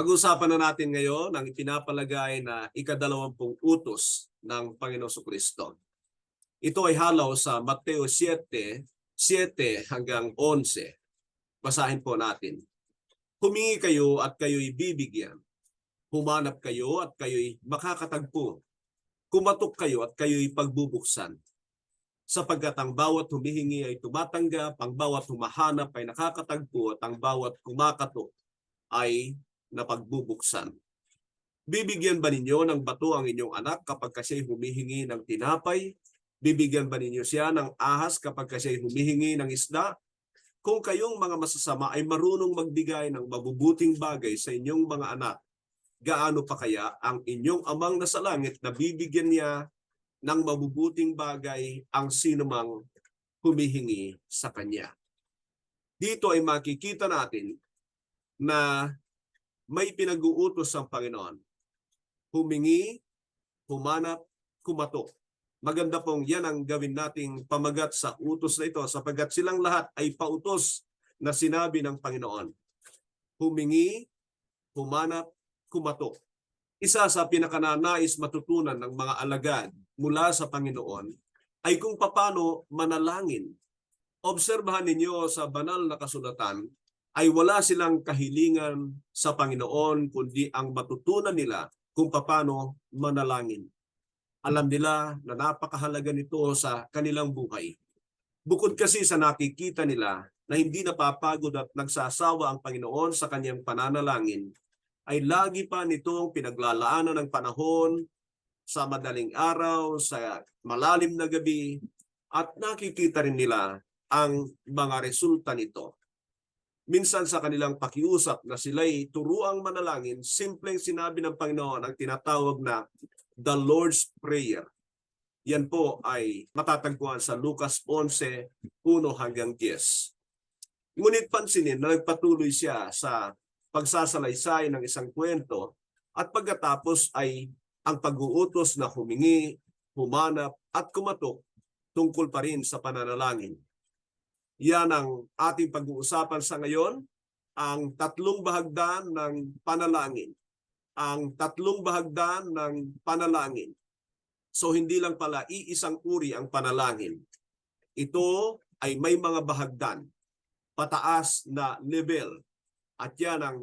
Pag-uusapan na natin ngayon ang ipinapalagay na ikadalawampung utos ng Panginoon Kristo. Ito ay halaw sa Mateo 7, 7 hanggang 11. Basahin po natin. Humingi kayo at kayo'y bibigyan. Humanap kayo at kayo'y makakatagpo. Kumatok kayo at kayo'y pagbubuksan. Sapagkat ang bawat humihingi ay tumatanggap, ang bawat humahanap ay nakakatagpo, at ang bawat kumakatok ay na pagbubuksan. Bibigyan ba ninyo ng bato ang inyong anak kapag kasi humihingi ng tinapay? Bibigyan ba ninyo siya ng ahas kapag kasi humihingi ng isda? Kung kayong mga masasama ay marunong magbigay ng mabubuting bagay sa inyong mga anak, gaano pa kaya ang inyong amang nasa langit na bibigyan niya ng mabubuting bagay ang sinumang humihingi sa kanya? Dito ay makikita natin na may pinag-uutos ang Panginoon. Humingi, humanap, kumatok. Maganda pong yan ang gawin nating pamagat sa utos na ito sapagkat silang lahat ay pautos na sinabi ng Panginoon. Humingi, humanap, kumatok. Isa sa pinakananais matutunan ng mga alagad mula sa Panginoon ay kung paano manalangin. Obserbahan ninyo sa banal na kasulatan ay wala silang kahilingan sa Panginoon kundi ang matutunan nila kung paano manalangin. Alam nila na napakahalaga nito sa kanilang buhay. Bukod kasi sa nakikita nila na hindi napapagod at nagsasawa ang Panginoon sa kanyang pananalangin, ay lagi pa nitong pinaglalaanan ng panahon sa madaling araw, sa malalim na gabi, at nakikita rin nila ang mga resulta nito minsan sa kanilang pakiusap na sila'y turuang manalangin, simpleng sinabi ng Panginoon ang tinatawag na the Lord's Prayer. Yan po ay matatagpuan sa Lucas 11, 1 hanggang 10. Ngunit pansinin na nagpatuloy siya sa pagsasalaysay ng isang kwento at pagkatapos ay ang pag-uutos na humingi, humanap at kumatok tungkol pa rin sa pananalangin. Yan ang ating pag-uusapan sa ngayon, ang tatlong bahagdan ng panalangin. Ang tatlong bahagdan ng panalangin. So hindi lang pala iisang uri ang panalangin. Ito ay may mga bahagdan, pataas na level. At yan ang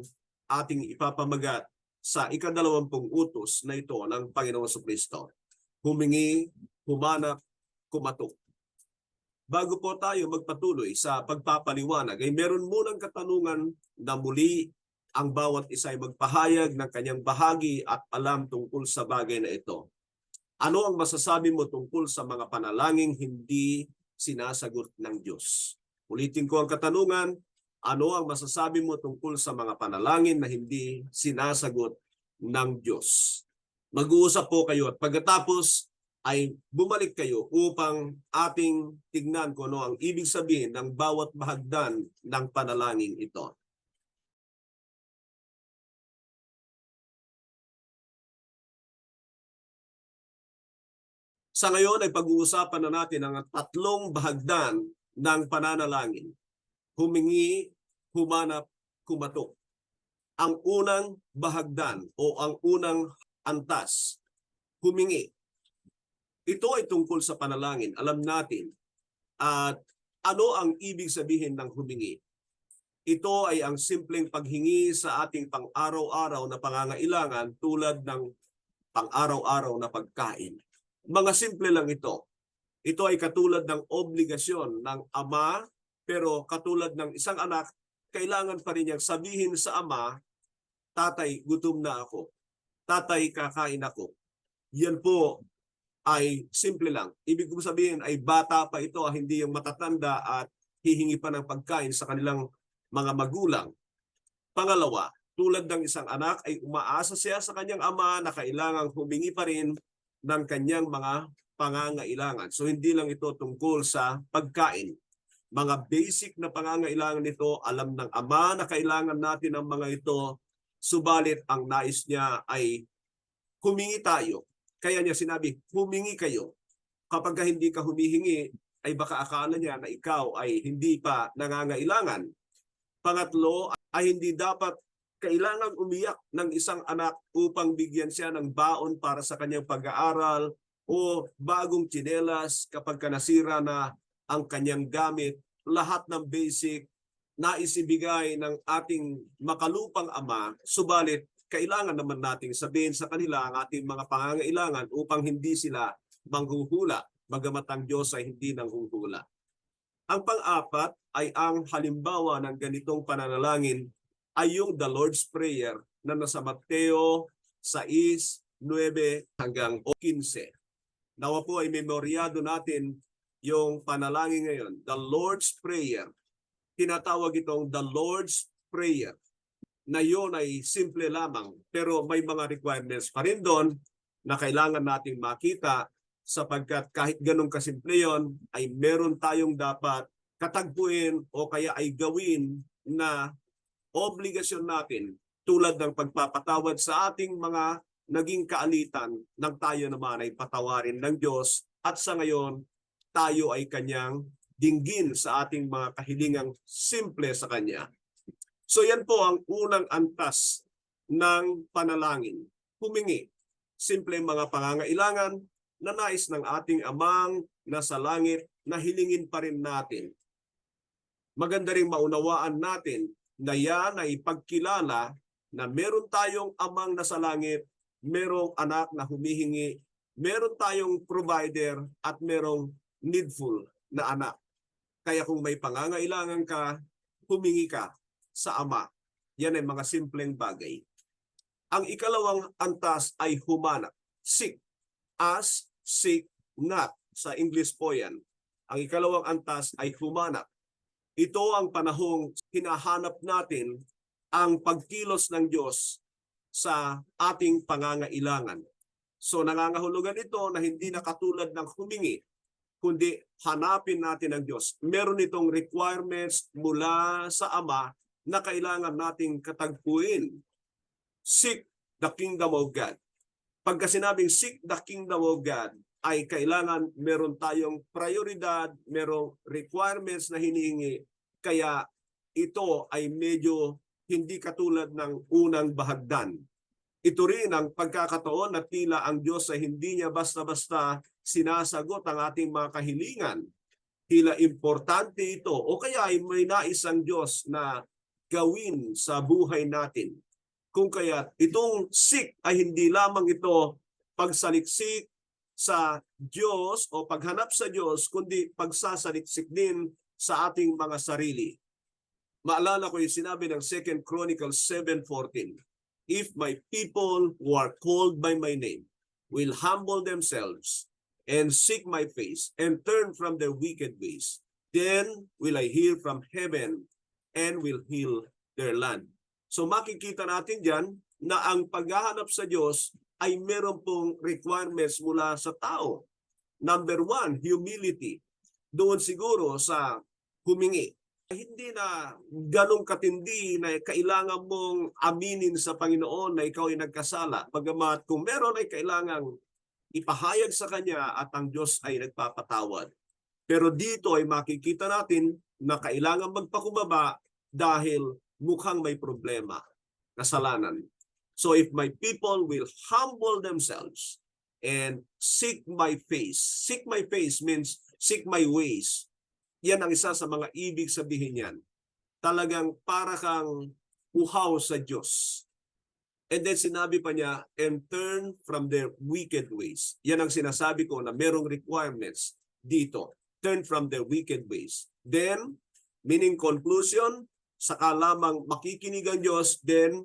ating ipapamagat sa ikadalawampung utos na ito ng Panginoon Kristo. Humingi, humanap, kumatok bago po tayo magpatuloy sa pagpapaliwanag, ay meron munang katanungan na muli ang bawat isa ay magpahayag ng kanyang bahagi at alam tungkol sa bagay na ito. Ano ang masasabi mo tungkol sa mga panalangin hindi sinasagot ng Diyos? Ulitin ko ang katanungan, ano ang masasabi mo tungkol sa mga panalangin na hindi sinasagot ng Diyos? Mag-uusap po kayo at pagkatapos ay bumalik kayo upang ating tignan kung ano ang ibig sabihin ng bawat bahagdan ng panalangin ito. Sa ngayon ay pag-uusapan na natin ang tatlong bahagdan ng pananalangin. Humingi, humanap, kumatok. Ang unang bahagdan o ang unang antas, humingi ito ay tungkol sa panalangin. Alam natin at ano ang ibig sabihin ng humingi. Ito ay ang simpleng paghingi sa ating pang-araw-araw na pangangailangan tulad ng pang-araw-araw na pagkain. Mga simple lang ito. Ito ay katulad ng obligasyon ng ama pero katulad ng isang anak, kailangan pa rin niyang sabihin sa ama, Tatay, gutom na ako. Tatay, kakain ako. Yan po ay simple lang. Ibig kong sabihin ay bata pa ito, hindi yung matatanda at hihingi pa ng pagkain sa kanilang mga magulang. Pangalawa, tulad ng isang anak ay umaasa siya sa kanyang ama na kailangang humingi pa rin ng kanyang mga pangangailangan. So hindi lang ito tungkol sa pagkain. Mga basic na pangangailangan nito, alam ng ama na kailangan natin ang mga ito, subalit ang nais niya ay humingi tayo kaya niya sinabi, humingi kayo. Kapag hindi ka humihingi, ay baka akala niya na ikaw ay hindi pa nangangailangan. Pangatlo ay hindi dapat kailangan umiyak ng isang anak upang bigyan siya ng baon para sa kanyang pag-aaral o bagong tsinelas kapag ka nasira na ang kanyang gamit. Lahat ng basic na isibigay ng ating makalupang ama, subalit kailangan naman nating sabihin sa kanila ang ating mga pangangailangan upang hindi sila manghuhula, bagamat ang Diyos ay hindi nanghuhula. Ang pang-apat ay ang halimbawa ng ganitong pananalangin ay yung the Lord's Prayer na nasa Mateo 6, 9 hanggang 15. Nawa po ay memoryado natin yung panalangin ngayon, the Lord's Prayer. Tinatawag itong the Lord's Prayer na yun ay simple lamang pero may mga requirements pa rin doon na kailangan nating makita sapagkat kahit ganun kasimple yon ay meron tayong dapat katagpuin o kaya ay gawin na obligasyon natin tulad ng pagpapatawad sa ating mga naging kaalitan nang tayo naman ay patawarin ng Diyos at sa ngayon tayo ay kanyang dinggin sa ating mga kahilingang simple sa Kanya. So yan po ang unang antas ng panalangin. Humingi. Simple mga pangangailangan na nais ng ating amang nasa langit na hilingin pa rin natin. Maganda ring maunawaan natin na yan ay pagkilala na meron tayong amang nasa langit, merong anak na humihingi, meron tayong provider at merong needful na anak. Kaya kung may pangangailangan ka, humingi ka sa Ama. Yan ay mga simpleng bagay. Ang ikalawang antas ay humanap. Seek. Ask, seek, not. Sa English po yan. Ang ikalawang antas ay humanap. Ito ang panahong hinahanap natin ang pagkilos ng Diyos sa ating pangangailangan. So nangangahulugan ito na hindi na katulad ng humingi, kundi hanapin natin ang Diyos. Meron itong requirements mula sa Ama na kailangan nating katagpuin. Seek the kingdom of God. Pagka sinabing seek the kingdom of God, ay kailangan meron tayong prioridad, merong requirements na hinihingi. Kaya ito ay medyo hindi katulad ng unang bahagdan. Ito rin ang pagkakataon na tila ang Diyos ay hindi niya basta-basta sinasagot ang ating mga kahilingan. Tila importante ito o kaya ay may nais ang Diyos na gawin sa buhay natin. Kung kaya itong seek ay hindi lamang ito pagsaliksik sa Diyos o paghanap sa Diyos, kundi pagsasaliksik din sa ating mga sarili. Maalala ko yung sinabi ng 2 Chronicles 7.14, If my people who are called by my name will humble themselves and seek my face and turn from their wicked ways, then will I hear from heaven and will heal their land. So makikita natin dyan na ang paghahanap sa Diyos ay meron pong requirements mula sa tao. Number one, humility. Doon siguro sa humingi. Hindi na ganong katindi na kailangan mong aminin sa Panginoon na ikaw ay nagkasala. Bagamat kung meron ay kailangang ipahayag sa Kanya at ang Diyos ay nagpapatawad. Pero dito ay makikita natin na kailangan magpakumbaba dahil mukhang may problema, kasalanan. So if my people will humble themselves and seek my face, seek my face means seek my ways. Yan ang isa sa mga ibig sabihin yan. Talagang para kang uhaw sa Diyos. And then sinabi pa niya, and turn from their wicked ways. Yan ang sinasabi ko na merong requirements dito. Turn from their wicked ways. Then, meaning conclusion, saka lamang makikinig ang Diyos, then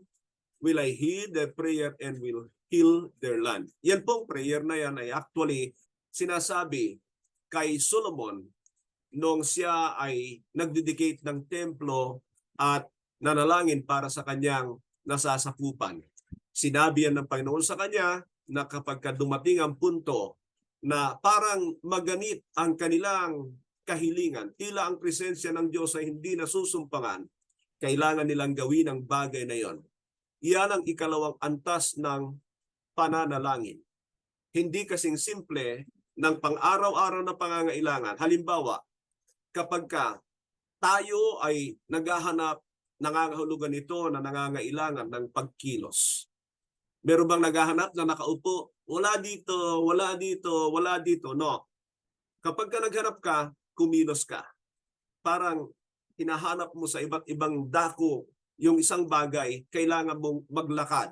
will I hear their prayer and will heal their land. Yan pong prayer na yan ay actually sinasabi kay Solomon nung siya ay nagdedicate ng templo at nanalangin para sa kanyang nasasakupan. Sinabi yan ng Panginoon sa kanya na kapag dumating ang punto na parang maganit ang kanilang kahilingan, tila ang presensya ng Diyos ay hindi nasusumpangan, kailangan nilang gawin ang bagay na yon. Iyan ang ikalawang antas ng pananalangin. Hindi kasing simple ng pang-araw-araw na pangangailangan. Halimbawa, kapag ka tayo ay naghahanap, nangangahulugan ito na nangangailangan ng pagkilos. Meron bang naghahanap na nakaupo? Wala dito, wala dito, wala dito. No. Kapag ka naghanap ka, kumilos ka. Parang hinahanap mo sa iba't ibang dako yung isang bagay, kailangan mong maglakad.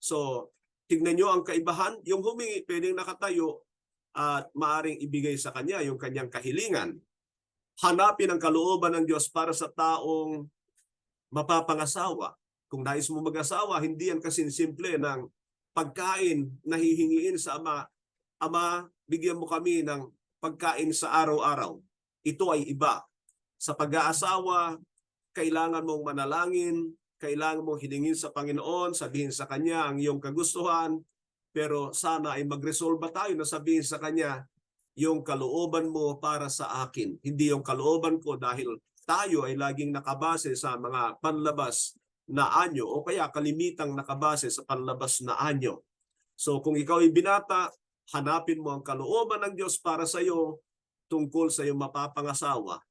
So, tignan nyo ang kaibahan. Yung humingi, pwedeng nakatayo at maaring ibigay sa kanya yung kanyang kahilingan. Hanapin ang kalooban ng Diyos para sa taong mapapangasawa. Kung nais mo mag-asawa, hindi yan kasi simple ng pagkain na hihingiin sa Ama. Ama, bigyan mo kami ng pagkain sa araw-araw. Ito ay iba. Sa pag-aasawa, kailangan mong manalangin, kailangan mong hilingin sa Panginoon, sabihin sa Kanya ang iyong kagustuhan, pero sana ay magresolba tayo na sabihin sa Kanya, yung kalooban mo para sa akin, hindi yung kalooban ko dahil tayo ay laging nakabase sa mga panlabas na anyo o kaya kalimitang nakabase sa panlabas na anyo. So kung ikaw ay binata, hanapin mo ang kalooban ng Diyos para sa iyo tungkol sa iyong mapapangasawa.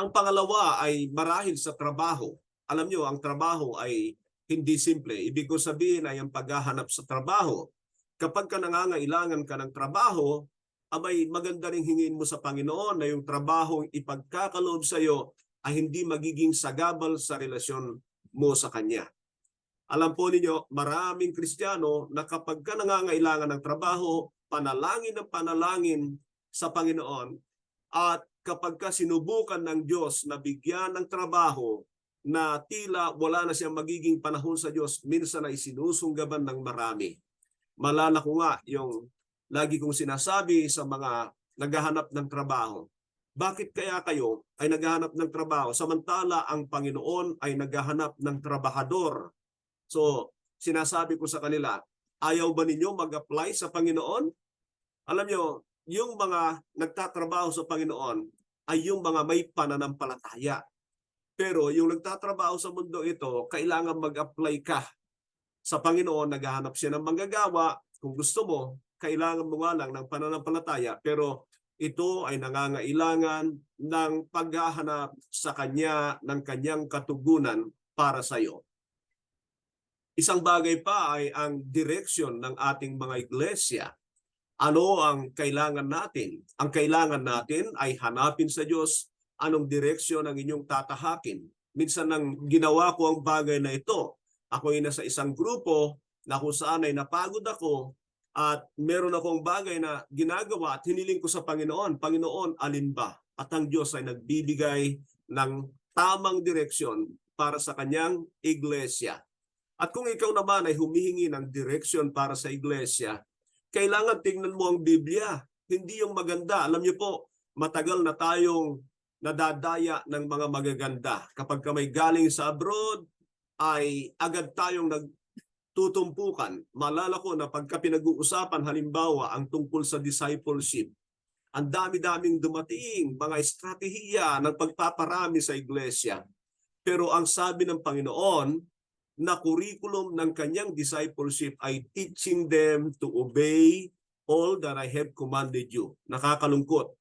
Ang pangalawa ay marahil sa trabaho. Alam nyo, ang trabaho ay hindi simple. Ibig ko sabihin ay ang paghahanap sa trabaho. Kapag ka nangangailangan ka ng trabaho, abay maganda ring hingin mo sa Panginoon na yung trabaho ipagkakaloob sa iyo ay hindi magiging sagabal sa relasyon mo sa Kanya. Alam po ninyo, maraming Kristiyano na kapag ka nangangailangan ng trabaho, panalangin ng panalangin sa Panginoon at kapag ka sinubukan ng Diyos na bigyan ng trabaho na tila wala na siyang magiging panahon sa Diyos, minsan ay sinusunggaban ng marami. Malala ko nga yung lagi kong sinasabi sa mga naghahanap ng trabaho. Bakit kaya kayo ay naghahanap ng trabaho samantala ang Panginoon ay naghahanap ng trabahador? So, sinasabi ko sa kanila, ayaw ba ninyo mag-apply sa Panginoon? Alam nyo, yung mga nagtatrabaho sa Panginoon ay yung mga may pananampalataya. Pero yung nagtatrabaho sa mundo ito, kailangan mag-apply ka sa Panginoon, naghahanap siya ng manggagawa. Kung gusto mo, kailangan mo nga lang ng pananampalataya. Pero ito ay nangangailangan ng paghahanap sa Kanya ng Kanyang katugunan para sa iyo. Isang bagay pa ay ang direksyon ng ating mga iglesia. Ano ang kailangan natin? Ang kailangan natin ay hanapin sa Diyos anong direksyon ang inyong tatahakin. Minsan nang ginawa ko ang bagay na ito, ako ay nasa isang grupo na kung saan ay napagod ako at meron akong bagay na ginagawa at hiniling ko sa Panginoon, Panginoon, alin ba? At ang Diyos ay nagbibigay ng tamang direksyon para sa kanyang iglesia. At kung ikaw naman ay humihingi ng direksyon para sa iglesia, kailangan tingnan mo ang Biblia. Hindi yung maganda. Alam niyo po, matagal na tayong nadadaya ng mga magaganda. Kapag ka may galing sa abroad, ay agad tayong nagtutumpukan. Malala ko na pagka pinag-uusapan halimbawa ang tungkol sa discipleship, ang dami-daming dumating, mga estratehiya ng pagpaparami sa iglesia. Pero ang sabi ng Panginoon na curriculum ng kanyang discipleship ay teaching them to obey all that I have commanded you. Nakakalungkot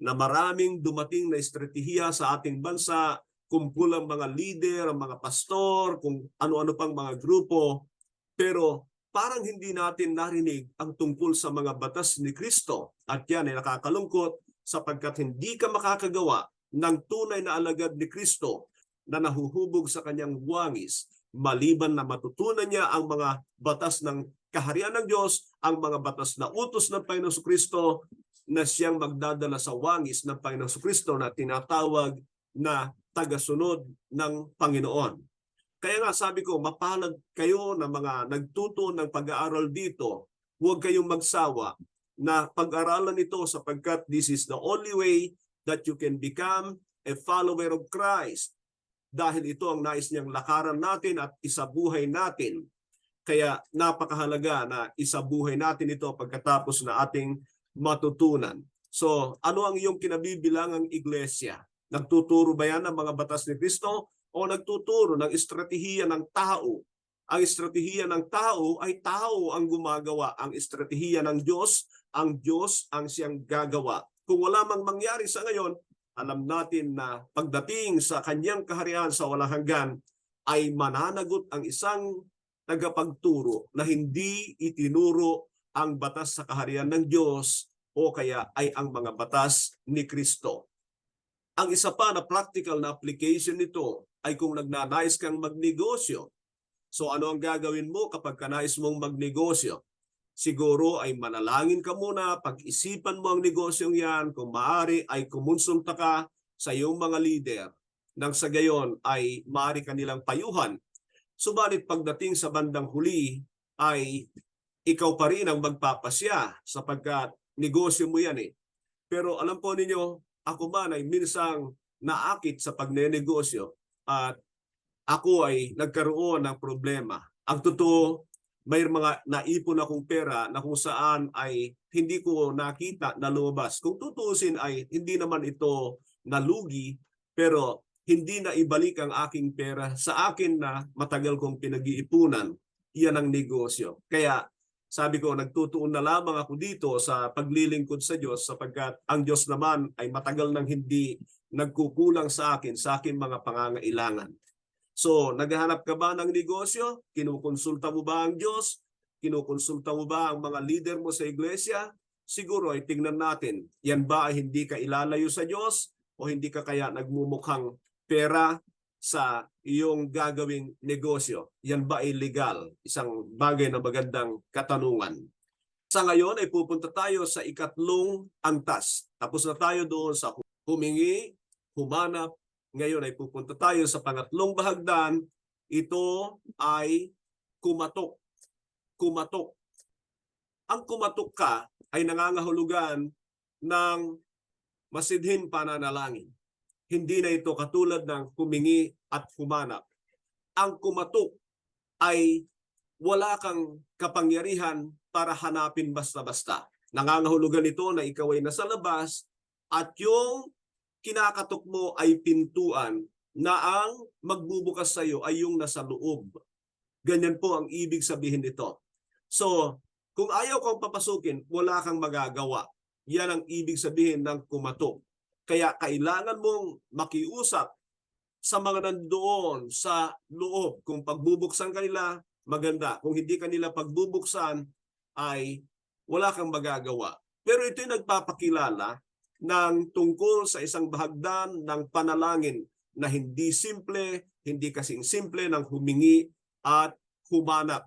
na maraming dumating na estratehiya sa ating bansa kumpulang mga leader, ang mga pastor, kung ano-ano pang mga grupo. Pero parang hindi natin narinig ang tungkol sa mga batas ni Kristo. At yan ay nakakalungkot sapagkat hindi ka makakagawa ng tunay na alagad ni Kristo na nahuhubog sa kanyang buwangis maliban na matutunan niya ang mga batas ng kaharian ng Diyos, ang mga batas na utos ng Panginoon Kristo na siyang magdadala sa wangis ng Panginoon Kristo na tinatawag na tagasunod ng Panginoon. Kaya nga sabi ko, mapalad kayo na mga nagtuto ng pag-aaral dito, huwag kayong magsawa na pag-aralan ito sapagkat this is the only way that you can become a follower of Christ. Dahil ito ang nais niyang lakaran natin at isabuhay natin. Kaya napakahalaga na isabuhay natin ito pagkatapos na ating matutunan. So, ano ang iyong kinabibilangang iglesia? Nagtuturo ba yan ng mga batas ni Kristo o nagtuturo ng estratehiya ng tao Ang estratehiya ng tao ay tao ang gumagawa. Ang estratehiya ng Diyos, ang Diyos ang siyang gagawa. Kung wala mang mangyari sa ngayon, alam natin na pagdating sa kanyang kaharian sa walang hanggan, ay mananagot ang isang tagapagturo na hindi itinuro ang batas sa kaharian ng Diyos o kaya ay ang mga batas ni Kristo. Ang isa pa na practical na application nito ay kung nagnanais kang magnegosyo. So ano ang gagawin mo kapag kanais mong magnegosyo? Siguro ay manalangin ka muna, pag-isipan mo ang negosyong yan, kung maaari ay kumonsulta ka sa iyong mga leader nang sa gayon ay maaari kanilang payuhan. Subalit pagdating sa bandang huli ay ikaw pa rin ang magpapasya sapagkat negosyo mo yan eh. Pero alam po ninyo, ako man ay minsang naakit sa pagnenegosyo at ako ay nagkaroon ng problema. Ang totoo, may mga naipon akong pera na kung saan ay hindi ko nakita na lumabas. Kung tutuusin ay hindi naman ito nalugi, pero hindi na ibalik ang aking pera sa akin na matagal kong pinag-iipunan. Iyan ang negosyo. Kaya sabi ko, nagtutuon na lamang ako dito sa paglilingkod sa Diyos sapagkat ang Diyos naman ay matagal nang hindi nagkukulang sa akin, sa aking mga pangangailangan. So, naghahanap ka ba ng negosyo? Kinukonsulta mo ba ang Diyos? Kinukonsulta mo ba ang mga leader mo sa iglesia? Siguro ay tingnan natin, yan ba ay hindi ka ilalayo sa Diyos o hindi ka kaya nagmumukhang pera sa iyong gagawing negosyo? Yan ba ay legal? Isang bagay na magandang katanungan. Sa ngayon ay pupunta tayo sa ikatlong antas. Tapos na tayo doon sa humingi, humanap, ngayon ay pupunta tayo sa pangatlong bahagdan. Ito ay kumatok. Kumatok. Ang kumatok ka ay nangangahulugan ng masidhin pananalangin. Hindi na ito katulad ng humingi at humanap. Ang kumatok ay wala kang kapangyarihan para hanapin basta-basta. Nangangahulugan ito na ikaw ay nasa labas at yung kinakatok mo ay pintuan na ang magbubukas sa iyo ay yung nasa loob. Ganyan po ang ibig sabihin nito. So, kung ayaw kang papasukin, wala kang magagawa. Yan ang ibig sabihin ng kumatok. Kaya kailangan mong makiusap sa mga nandoon sa loob. Kung pagbubuksan kanila, maganda. Kung hindi kanila pagbubuksan, ay wala kang magagawa. Pero ito'y nagpapakilala ng tungkol sa isang bahagdan ng panalangin na hindi simple, hindi kasing simple ng humingi at humanap.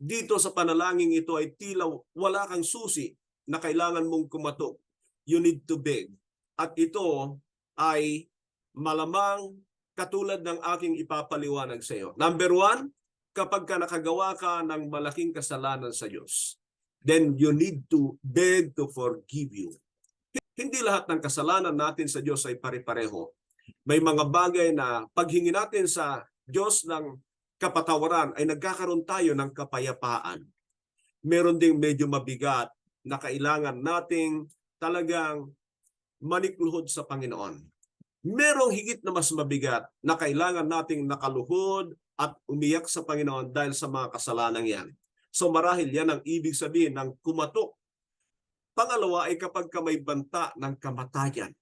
Dito sa panalangin ito ay tila wala kang susi na kailangan mong kumatok. You need to beg. At ito ay malamang katulad ng aking ipapaliwanag sa iyo. Number one, kapag ka nakagawa ka ng malaking kasalanan sa Diyos, then you need to beg to forgive you. Hindi lahat ng kasalanan natin sa Diyos ay pare-pareho. May mga bagay na paghingi natin sa Diyos ng kapatawaran ay nagkakaroon tayo ng kapayapaan. Meron ding medyo mabigat na kailangan nating talagang manikluhod sa Panginoon. Merong higit na mas mabigat na kailangan nating nakaluhod at umiyak sa Panginoon dahil sa mga kasalanan yan. So marahil yan ang ibig sabihin ng kumatok. Pangalawa ay kapag ka may banta ng kamatayan.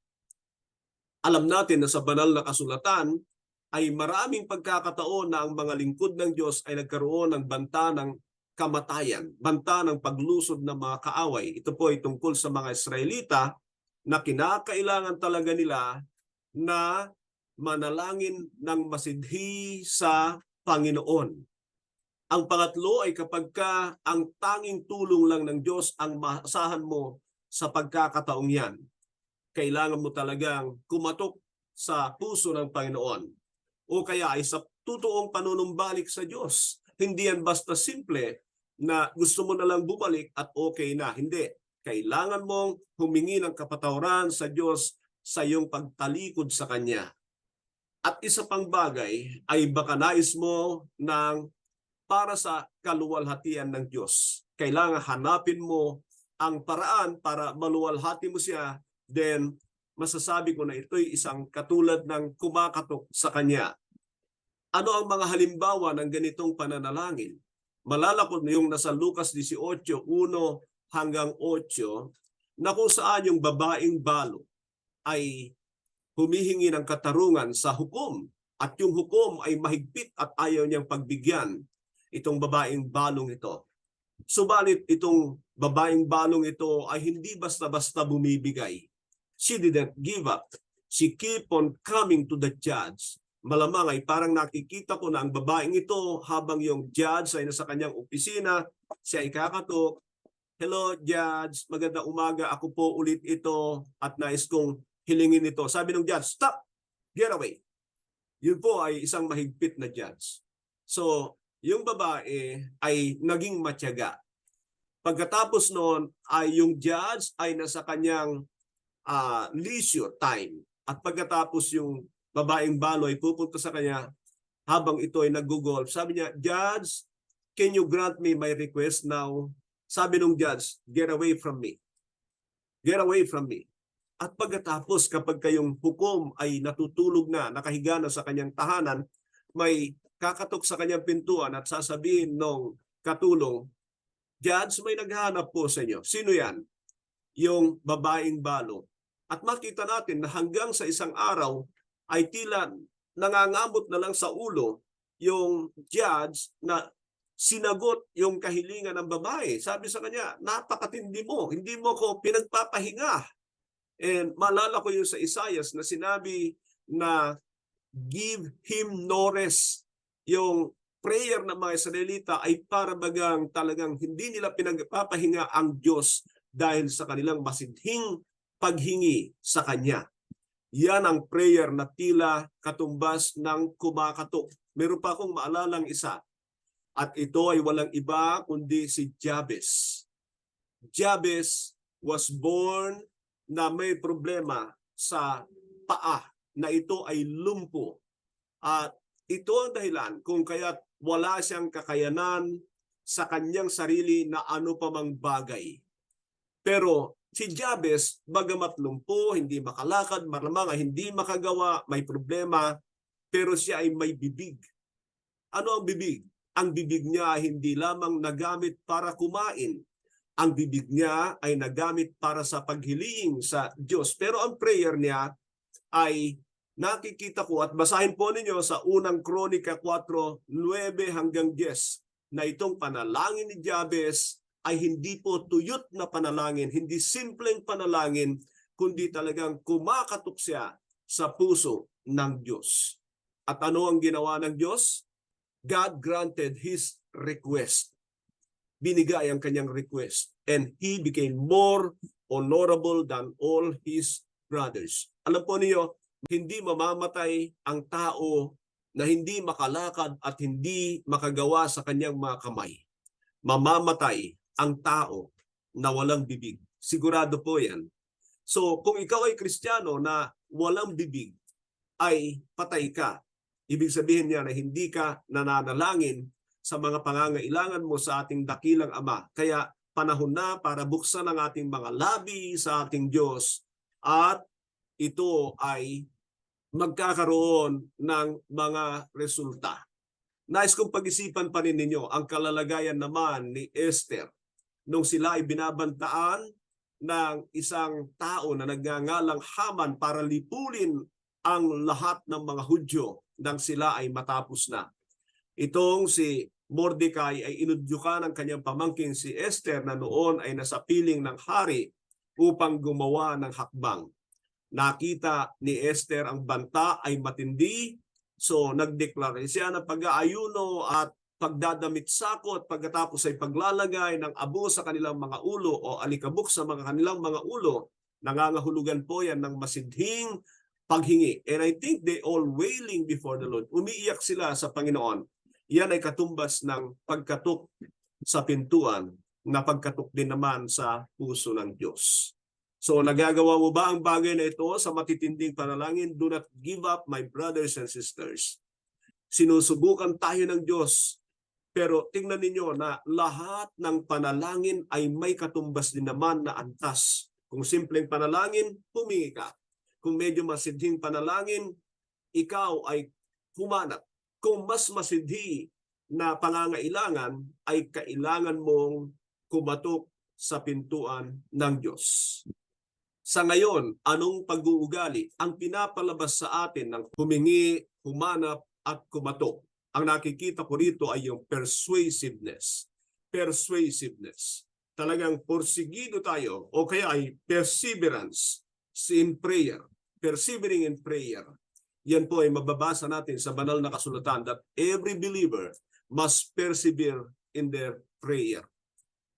Alam natin na sa banal na kasulatan ay maraming pagkakataon na ang mga lingkod ng Diyos ay nagkaroon ng banta ng kamatayan, banta ng paglusod ng mga kaaway. Ito po ay tungkol sa mga Israelita na kinakailangan talaga nila na manalangin ng masidhi sa Panginoon. Ang pangatlo ay kapag ka ang tanging tulong lang ng Diyos ang maasahan mo sa pagkakataong yan, kailangan mo talagang kumatok sa puso ng Panginoon. O kaya ay sa totoong panunumbalik sa Diyos. Hindi yan basta simple na gusto mo na lang bumalik at okay na. Hindi. Kailangan mong humingi ng kapatawaran sa Diyos sa iyong pagtalikod sa Kanya. At isa pang bagay ay baka nais mo ng para sa kaluwalhatian ng Diyos. Kailangan hanapin mo ang paraan para maluwalhati mo siya, then masasabi ko na ito'y isang katulad ng kumakatok sa Kanya. Ano ang mga halimbawa ng ganitong pananalangin? Malalakot yung nasa Lucas 18, 1 hanggang 8, na kung saan yung babaeng balo ay humihingi ng katarungan sa hukom at yung hukom ay mahigpit at ayaw niyang pagbigyan itong babaeng balong ito. Subalit itong babaeng balong ito ay hindi basta-basta bumibigay. She didn't give up. She keep on coming to the judge. Malamang ay parang nakikita ko na ang babaeng ito habang yung judge ay nasa kanyang opisina, siya ay kakatok. Hello judge, magandang umaga. Ako po ulit ito at nais kong hilingin ito. Sabi ng judge, stop! Get away! Yun po ay isang mahigpit na judge. So, yung babae ay naging matyaga. Pagkatapos noon ay yung judge ay nasa kanyang ah, leisure time. At pagkatapos yung babaeng balo ay pupunta sa kanya habang ito ay nag-golf. Sabi niya, Judge, can you grant me my request now? Sabi nung judge, get away from me. Get away from me. At pagkatapos kapag kayong hukom ay natutulog na, nakahiga na sa kanyang tahanan, may kakatok sa kanyang pintuan at sasabihin nung katulong, Judge, may naghahanap po sa inyo. Sino yan? Yung babaeng balo. At makita natin na hanggang sa isang araw ay tila nangangamot na lang sa ulo yung judge na sinagot yung kahilingan ng babae. Sabi sa kanya, napakatindi mo, hindi mo ko pinagpapahinga. And malala ko yung sa Isayas na sinabi na give him no rest. Yung prayer ng mga Israelita ay para bagang talagang hindi nila pinagpapahinga ang Diyos dahil sa kanilang masidhing paghingi sa Kanya. Yan ang prayer na tila katumbas ng kumakatok. Meron pa akong maalalang isa. At ito ay walang iba kundi si Jabez. Jabez was born na may problema sa paa na ito ay lumpo. At ito ang dahilan kung kaya't wala siyang kakayanan sa kanyang sarili na ano pa mang bagay. Pero si Jabez, bagamat lumpo, hindi makalakad, malamang hindi makagawa, may problema, pero siya ay may bibig. Ano ang bibig? Ang bibig niya hindi lamang nagamit para kumain. Ang bibig niya ay nagamit para sa paghiling sa Diyos. Pero ang prayer niya ay nakikita ko at basahin po ninyo sa unang Kronika 4, 9 hanggang 10 na itong panalangin ni Jabez ay hindi po tuyot na panalangin, hindi simpleng panalangin, kundi talagang kumakatok siya sa puso ng Diyos. At ano ang ginawa ng Diyos? God granted his request. Binigay ang kanyang request. And he became more honorable than all his brothers. Alam po niyo, hindi mamamatay ang tao na hindi makalakad at hindi makagawa sa kanyang mga kamay. Mamamatay ang tao na walang bibig. Sigurado po yan. So kung ikaw ay kristyano na walang bibig, ay patay ka. Ibig sabihin niya na hindi ka nananalangin sa mga pangangailangan mo sa ating dakilang Ama. Kaya panahon na para buksan ang ating mga labi sa ating Diyos at ito ay magkakaroon ng mga resulta. Nais kong pag-isipan pa rin ninyo ang kalalagayan naman ni Esther nung sila ay binabantaan ng isang tao na nagngangalang Haman para lipulin ang lahat ng mga Hudyo nang sila ay matapos na. Itong si Mordecai ay inudyukan ng kanyang pamangkin si Esther na noon ay nasa piling ng hari upang gumawa ng hakbang. Nakita ni Esther ang banta ay matindi, so nagdeklara siya ng pag-aayuno at pagdadamit sako at pagkatapos ay paglalagay ng abo sa kanilang mga ulo o alikabok sa mga kanilang mga ulo, nangangahulugan po yan ng masidhing paghingi. And I think they all wailing before the Lord. Umiiyak sila sa Panginoon. Yan ay katumbas ng pagkatok sa pintuan na pagkatok din naman sa puso ng Diyos. So nagagawa mo ba ang bagay na ito sa matitinding panalangin? Do not give up, my brothers and sisters. Sinusubukan tayo ng Diyos pero tingnan ninyo na lahat ng panalangin ay may katumbas din naman na antas. Kung simpleng panalangin, humingi ka. Kung medyo masidhing panalangin, ikaw ay humanap. kung mas masidhi na pangangailangan ay kailangan mong kumatok sa pintuan ng Diyos. Sa ngayon, anong pag-uugali? Ang pinapalabas sa atin ng humingi, humanap at kumatok. Ang nakikita ko rito ay yung persuasiveness. Persuasiveness. Talagang porsigido tayo o kaya ay perseverance in prayer. Persevering in prayer. Yan po ay mababasa natin sa banal na kasulatan that every believer must persevere in their prayer.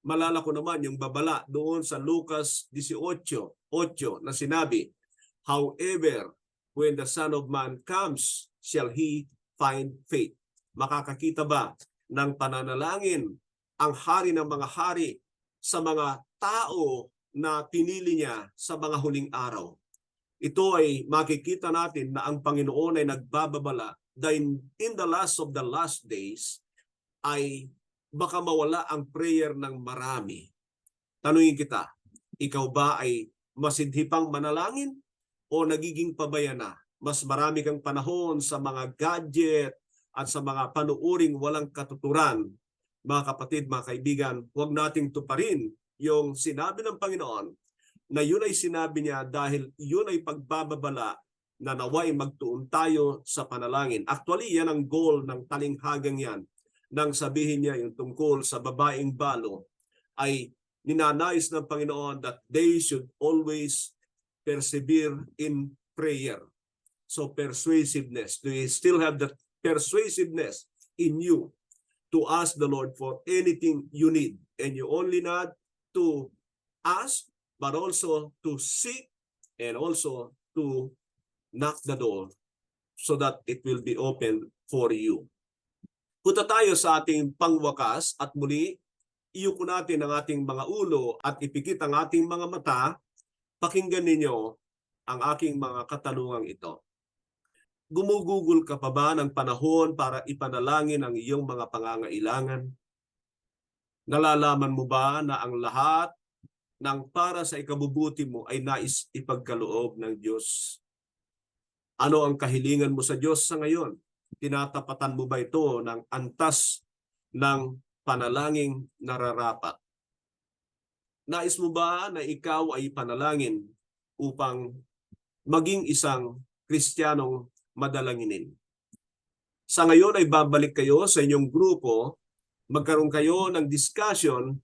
Malala ko naman yung babala doon sa Lucas 18:8 na sinabi, However, when the Son of Man comes, shall he find faith. Makakakita ba ng pananalangin ang hari ng mga hari sa mga tao na pinili niya sa mga huling araw? Ito ay makikita natin na ang Panginoon ay nagbababala dahil in the last of the last days ay baka mawala ang prayer ng marami. Tanungin kita, ikaw ba ay masidhi pang manalangin o nagiging pabaya na? Mas marami kang panahon sa mga gadget at sa mga panuuring walang katuturan. Mga kapatid, mga kaibigan, huwag nating tuparin yung sinabi ng Panginoon na yun ay sinabi niya dahil yun ay pagbababala na naway magtuon tayo sa panalangin. Actually, yan ang goal ng talinghagang yan nang sabihin niya yung tungkol sa babaeng balo ay ninanais ng Panginoon that they should always persevere in prayer. So persuasiveness. Do you still have that persuasiveness in you to ask the Lord for anything you need? And you only need to ask, but also to seek, and also to knock the door so that it will be open for you. Punta tayo sa ating pangwakas at muli, iyuko natin ang ating mga ulo at ipikit ang ating mga mata. Pakinggan ninyo ang aking mga katanungang ito. Gumugugol ka pa ba ng panahon para ipanalangin ang iyong mga pangangailangan? Nalalaman mo ba na ang lahat ng para sa ikabubuti mo ay nais ipagkaloob ng Diyos? Ano ang kahilingan mo sa Diyos sa ngayon? Tinatapatan mo ba ito ng antas ng panalangin nararapat? Nais mo ba na ikaw ay panalangin upang maging isang Kristiyanong madalanginin? Sa ngayon ay babalik kayo sa inyong grupo, magkaroon kayo ng discussion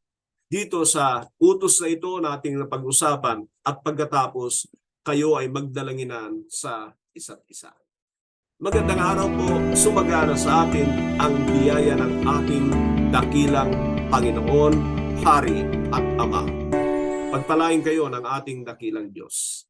dito sa utos na ito nating napag-usapan at pagkatapos kayo ay magdalanginan sa isa't isa. Magandang araw po, sumagana sa atin ang biyaya ng ating dakilang Panginoon, Hari at Ama. Pagpalain kayo ng ating dakilang Diyos.